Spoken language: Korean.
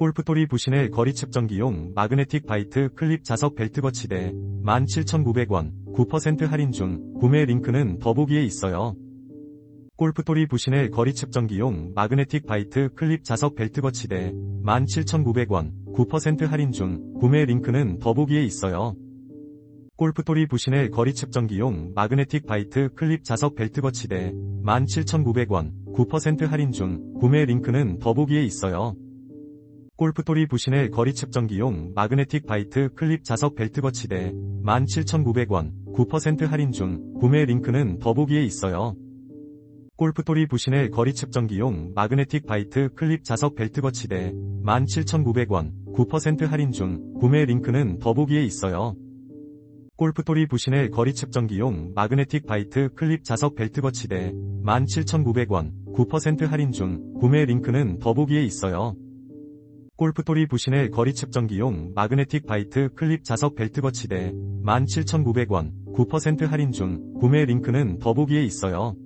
골프토리 부신의 거리 측정기용 마그네틱 바이트 클립 자석 벨트 거치대 17,900원 9% 할인 중 구매 링크는 더보기에 있어요. 골프토리 부신의 거리 측정기용 마그네틱 바이트 클립 자석 벨트 거치대 17,900원 9% 할인 중 구매 링크는 더보기에 있어요. 골프토리 부신의 거리 측정기용 마그네틱 바이트 클립 자석 벨트 거치대 17,900원 9% 할인 중 구매 링크는 더보기에 있어요. 골프토리 부신의 거리 측정기용 마그네틱 바이트 클립 자석 벨트 거치대 17,900원 9% 할인 중 구매 링크는 더보기에 있어요. 골프토리 부신의 거리 측정기용 마그네틱 바이트 클립 자석 벨트 거치대 17,900원 9% 할인 중 구매 링크는 더보기에 있어요. 골프토리 부신의 거리 측정기용 마그네틱 바이트 클립 자석 벨트 거치대 17,900원 9% 할인 중 구매 링크는 더보기에 있어요. 골프토리 부신의 거리 측정기용 마그네틱 바이트 클립 자석 벨트 거치대 17,900원 9% 할인 중 구매 링크는 더보기에 있어요.